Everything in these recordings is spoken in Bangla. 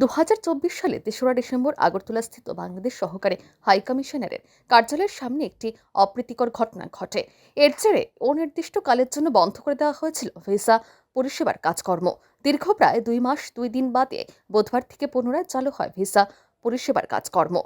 দু হাজার চব্বিশ সালে তেসরা ডিসেম্বর আগরতলাস্থিত বাংলাদেশ সহকারী হাই কমিশনারের কার্যালয়ের সামনে একটি অপ্রীতিকর ঘটনা ঘটে। এর জেরে অনির্দিষ্টকালের জন্য বন্ধ করে দেওয়া হয়েছিল ভিসা, পরিষেবার কাজকর্ম। দীর্ঘ প্রায় দুই মাস, দুই দিন বাদে বুধবার থেকে পুনরায় চালু হয় ভিসা, পরিষেবার কাজকর্ম।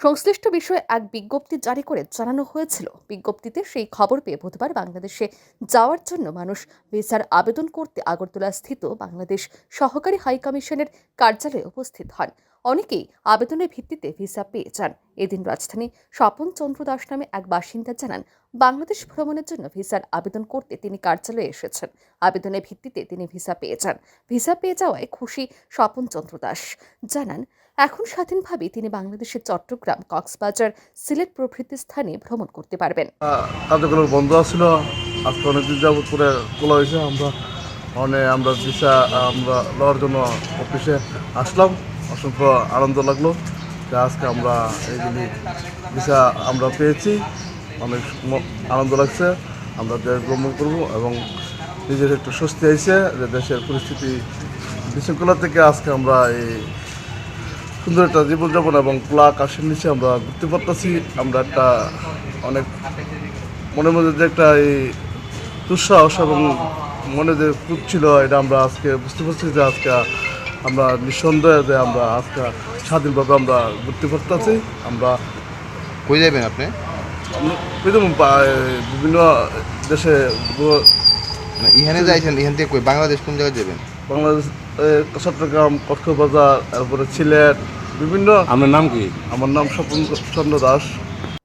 সংশ্লিষ্ট বিষয়ে এক বিজ্ঞপ্তি জারি করে জানানো হয়েছিল। বিজ্ঞপ্তিতে সেই খবর পেয়ে বুধবার বাংলাদেশে যাওয়ার জন্য মানুষ ভিসার আবেদন করতে আগরতলা স্থিত বাংলাদেশ সহকারী হাই কমিশনের কার্যালয়ে উপস্থিত হন। অনেকেই আবেদনের ভিত্তিতে ভিসা পেয়ে যান। এদিন রাজধানী স্বপন চন্দ্র দাস নামে এক বাসিন্দা জানান, বাংলাদেশ ভ্রমণের জন্য ভিসার আবেদন করতে তিনি কার্যালয়ে এসেছেন। আবেদনের ভিত্তিতে তিনি ভিসা পেয়ে যান। ভিসা পেয়ে যাওয়ায় খুশি স্বপন চন্দ্র দাস। জানান, এখন স্বাধীনভাবে তিনি বাংলাদেশের চট্টগ্রাম, কক্সবাজার, সিলেট প্রভৃতি স্থানে ভ্রমণ করতে পারবেন। কার্যক্রম বন্ধ আজকে অনেকদিন করে খোলা হয়েছে। আমরা মানে আমরা ভিসা, আমরা লওয়ার জন্য অফিসে আসলাম। অসংখ্য আনন্দ লাগল। যে আজকে আমরা এইগুলি ভিসা আমরা পেয়েছি। অনেক আনন্দ লাগছে। আমরা দেশ ভ্রমণ করব এবং নিজের একটু স্বস্তি হয়েছে যে দেশের পরিস্থিতি বিশৃঙ্খলা থেকে আজকে আমরা এই সুন্দর একটা জীবনযাপন এবং খোলা আকাশের নিচে আমরা ঘুরতে পারতেছি। আমরা একটা অনেক মনের মধ্যে যে একটা এই দুঃসাহস এবং মনে যে খুব ছিল, এটা আমরা আজকে বুঝতে পারছি যে আজকে আমরা নিঃসন্দেহে যে আমরা আজকে স্বাধীনভাবে আমরা ঘুরতে পারতেছি আমরা কই যাবেন আপনি? আমরা বিভিন্ন দেশে মানে ইহানে যাইছেন ইহান থেকে কই বাংলাদেশ কোন জায়গায় যাবেন বাংলাদেশ চট্টগ্রাম কক্সবাজার তারপরে সিলেট বিভিন্ন। আপনার নাম কি? আমার নাম স্বপন চন্দ্র দাস।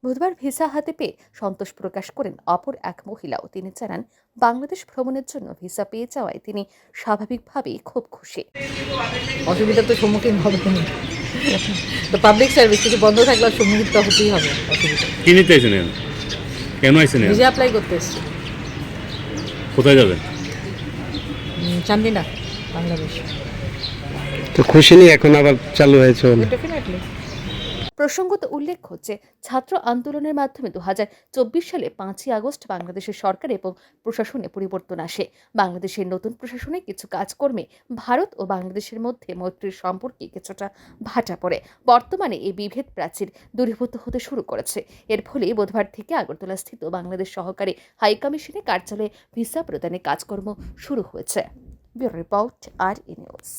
বুধবার ভিসা হাতে পেয়ে সন্তোষ প্রকাশ করেন অপর এক মহিলাও। তিনি জানান বাংলাদেশ ভ্রমণের জন্য ভিসা পেয়ে যাওয়ায় তিনি স্বাভাবিকভাবেই খুব খুশি। অসুবিধার তো সম্মুখীন হবে তো পাবলিক সার্ভিস কিছু বন্ধ থাকলে সম্মুখীন তো হতেই হবে অসুবিধা। কি নিতে এখানে? কেন আইছেন এখানে? ভিসা অ্যাপ্লাই করতে এসছি। কোথায় যাবেন? চান্দিনা বাংলাদেশ। তো খুশি নেই এখন আবার চালু হয়েছে ডেফিনেটলি প্রসঙ্গত উল্লেখ্য যে, ছাত্র আন্দোলনের মাধ্যমে দু হাজার চব্বিশ সালে পাঁচই আগস্ট বাংলাদেশের সরকার এবং প্রশাসনে পরিবর্তন আসে। বাংলাদেশের নতুন প্রশাসনে কিছু কাজকর্মে ভারত ও বাংলাদেশের মধ্যে মৈত্রীর সম্পর্কে কিছুটা ভাটা পড়ে। বর্তমানে এই বিভেদ প্রাচীর দূরীভূত হতে শুরু করেছে। এর ফলে বুধবার থেকে আগরতলা স্থিত বাংলাদেশ সহকারী হাইকমিশনের কার্যালয়ে ভিসা প্রদানের কাজকর্ম শুরু হয়েছে। ব্যুরো রিপোর্ট আর ই নিউজ।